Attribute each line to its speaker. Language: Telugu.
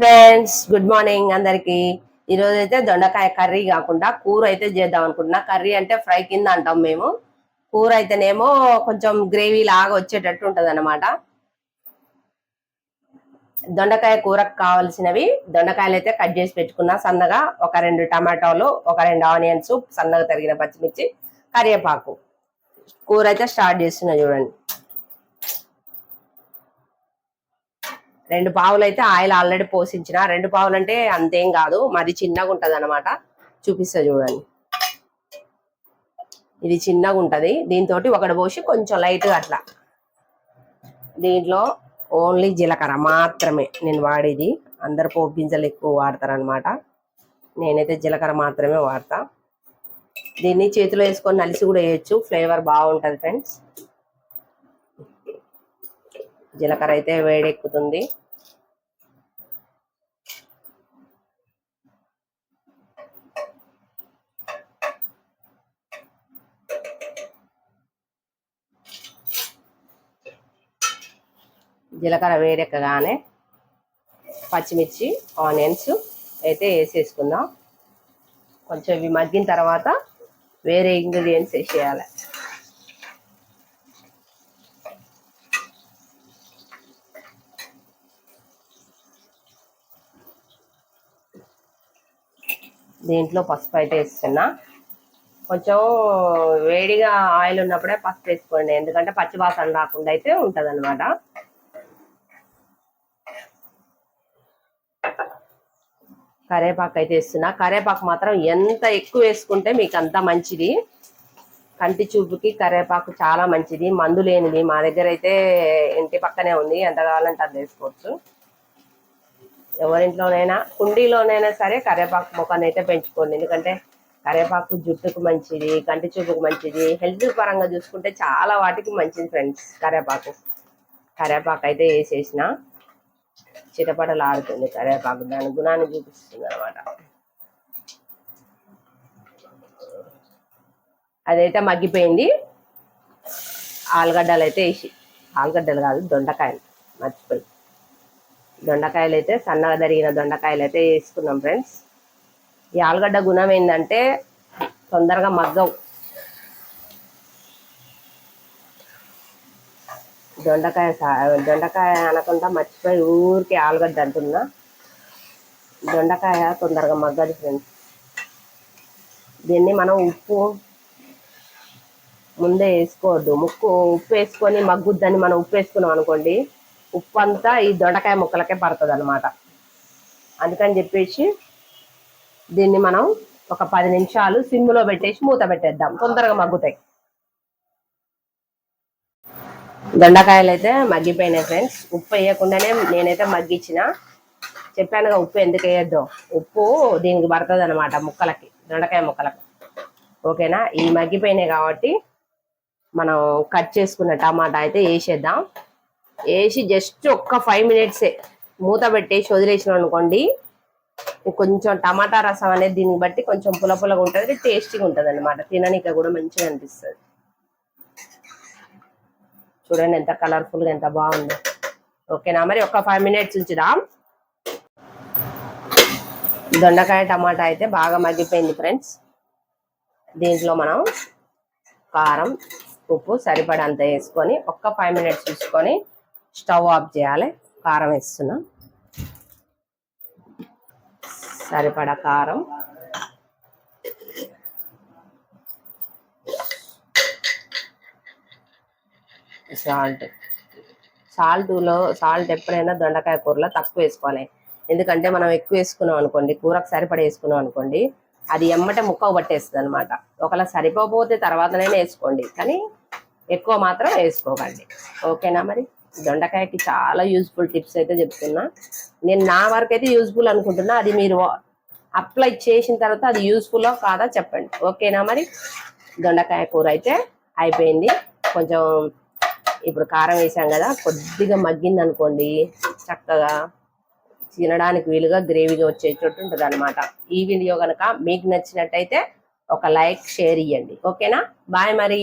Speaker 1: ఫ్రెండ్స్ గుడ్ మార్నింగ్ అందరికి. ఈరోజు అయితే దొండకాయ కర్రీ కాకుండా కూర అయితే చేద్దాం అనుకుంటున్నా. కర్రీ అంటే ఫ్రై కింద అంటాం మేము. కూర అయితేనేమో కొంచెం గ్రేవీ లాగా వచ్చేటట్టు ఉంటది అనమాట దొండకాయ కూరకు కావాల్సినవి దొండకాయలు అయితే కట్ చేసి పెట్టుకున్నా సన్నగా. ఒక రెండు టమాటోలు ఒక రెండు ఆనియన్స్ సన్నగా తరిగిన పచ్చిమిర్చి కరివేపాకు. కూర అయితే స్టార్ట్ చేస్తున్నా చూడండి. రెండు పావులు అయితే ఆయిల్ ఆల్రెడీ పోసించిన. రెండు పావులు అంటే అంతేం కాదు మరి చిన్నగా ఉంటది అనమాట చూపిస్తా చూడండి. ఇది చిన్నగా ఉంటది. దీంతో ఒకటి పోసి కొంచెం లైట్గా అట్లా. దీంట్లో ఓన్లీ జీలకర్ర మాత్రమే నేను వాడేది. అందరు పోపు గింజలు ఎక్కువ వాడతారనమాట నేనైతే జీలకర్ర మాత్రమే వాడతా. దీన్ని చేతిలో వేసుకొని నలిసి కూడా వేయచ్చు. ఫ్లేవర్ బాగుంటుంది ఫ్రెండ్స్ జీలకర్ర అయితే వేడెక్కుతుంది. జీలకర్ర వేడెక్కగానే పచ్చిమిర్చి ఆనియన్స్ అయితే వేసేసుకుందాం. కొంచెం ఇవి మగ్గిన తర్వాత వేరే ఇంగ్రీడియంట్స్ వేసేయాలి. దీంట్లో పసుపు అయితే వేస్తున్నా. కొంచెం వేడిగా ఆయిల్ ఉన్నప్పుడే పసుపు వేసుకోండి. ఎందుకంటే పచ్చివాసన రాకుండా అయితే ఉంటుంది అనమాట కరేపాకు అయితే ఇస్తున్నా కరేపాకు మాత్రం ఎంత ఎక్కువ వేసుకుంటే మీకు అంత మంచిది. కంటి చూపుకి కరేపాకు చాలా మంచిది. మందు లేనిది. మా దగ్గర అయితే ఇంటి పక్కనే ఉంది. ఎంత కావాలంటే అది వేసుకోవచ్చు. ఎవరింట్లోనైనా కుండీలోనైనా సరే కరేపాకు మొక్కను అయితే పెంచుకోండి. ఎందుకంటే కరేపాకు జుట్టుకు మంచిది కంటి చూపుకు మంచిది హెల్త్ పరంగా చూసుకుంటే చాలా వాటికి మంచిది ఫ్రెండ్స్ కరేపాకు. కరేపాకు అయితే వేసేసిన చిటపటలు ఆడుతుంది కరేపాకు. దాని గుణాన్ని చూపిస్తుంది అనమాట అదైతే మగ్గిపోయింది. ఆలుగడ్డలు అయితే వేసి ఆలుగడ్డలు కాదు దొండకాయలు మర్చిపోయి. దొండకాయలు అయితే సన్నగా తరిగిన దొండకాయలు అయితే వేసుకున్నాం ఫ్రెండ్స్. ఈ ఆలుగడ్డ గుణం ఏంటంటే తొందరగా మగ్గవు. దొండకాయ సా- దొండకాయ అనకుండా మర్చిపోయి ఊరికి ఆలుగడ్డ అంటున్నా. దొండకాయ తొందరగా మగ్గదు ఫ్రెండ్స్. దీన్ని మనం ఉప్పు ముందే వేసుకోవద్దు. ముక్కు ఉప్పు వేసుకొని మగ్గుద్దని మనం ఉప్పు వేసుకున్నాం అనుకోండి ఉప్పు అంతా ఈ దొండకాయ ముక్కలకే పడుతుంది అనమాట అందుకని చెప్పేసి దీన్ని మనం ఒక పది నిమిషాలు సిమ్లో పెట్టేసి మూత పెట్టేద్దాం. తొందరగా మగ్గుతాయి. దొండకాయలు అయితే మగ్గిపోయినాయి ఫ్రెండ్స్. ఉప్పు వేయకుండానే నేనైతే మగ్గించిన. చెప్పానుగా ఉప్పు ఎందుకు వేయద్దు? ఉప్పు దీనికి పడుతుంది అనమాట ముక్కలకి దొండకాయ ముక్కలకి. ఓకేనా? ఇవి మగ్గిపోయినాయి కాబట్టి మనం కట్ చేసుకున్న టమాటా అయితే వేసేద్దాం. వేసి జస్ట్ ఒక్క ఫైవ్ మినిట్సే మూత పెట్టేసి వదిలేసిన అనుకోండి కొంచెం టమాటా రసం అనేది దీన్ని బట్టి కొంచెం పుల పులగా ఉంటుంది టేస్టీగా ఉంటుంది అనమాట తిననీక కూడా మంచిగా అనిపిస్తుంది. చూడండి ఎంత కలర్ఫుల్గా ఎంత బాగుందో. ఓకేనా? మరి ఒక ఫైవ్ మినిట్స్ ఉంచుదాం. దొండకాయ టమాటా అయితే బాగా మగ్గిపోయింది ఫ్రెండ్స్. దీంట్లో మనం కారం ఉప్పు సరిపడంత వేసుకొని ఒక్క ఫైవ్ మినిట్స్ చూసుకొని స్టవ్ ఆఫ్ చేయాలి కారం వేస్తున్నా. సరిపడా కారం. సాల్ట్. సాల్ట్లో సాల్ట్ ఎప్పుడైనా దొండకాయ కూరలో తక్కువ వేసుకోవాలి. ఎందుకంటే మనం ఎక్కువ వేసుకున్నాం అనుకోండి కూరకు సరిపడ వేసుకున్నాం అనుకోండి అది ఎమ్మటే ముక్క పట్టేస్తుంది అనమాట ఒకవేళ సరిపోతే తర్వాతనైనా వేసుకోండి. కానీ ఎక్కువ మాత్రం వేసుకోకండి. ఓకేనా మరి? దొండకాయకి చాలా యూజ్ఫుల్ టిప్స్ అయితే చెప్తున్నా. నేను నా వరకు అయితే యూజ్ఫుల్ అనుకుంటున్నా. అది మీరు అప్లై చేసిన తర్వాత అది యూజ్ఫుల్లో కాదా చెప్పండి. ఓకేనా మరి? దొండకాయ కూర అయితే అయిపోయింది. కొంచెం ఇప్పుడు కారం వేసాం కదా కొద్దిగా మగ్గింది అనుకోండి చక్కగా తినడానికి వీలుగా గ్రేవీగా వచ్చేటట్టు ఉంటుంది అనమాట ఈ వీడియో కనుక మీకు నచ్చినట్టయితే ఒక లైక్ షేర్ ఇవ్వండి ఓకేనా బాయ్ మరి.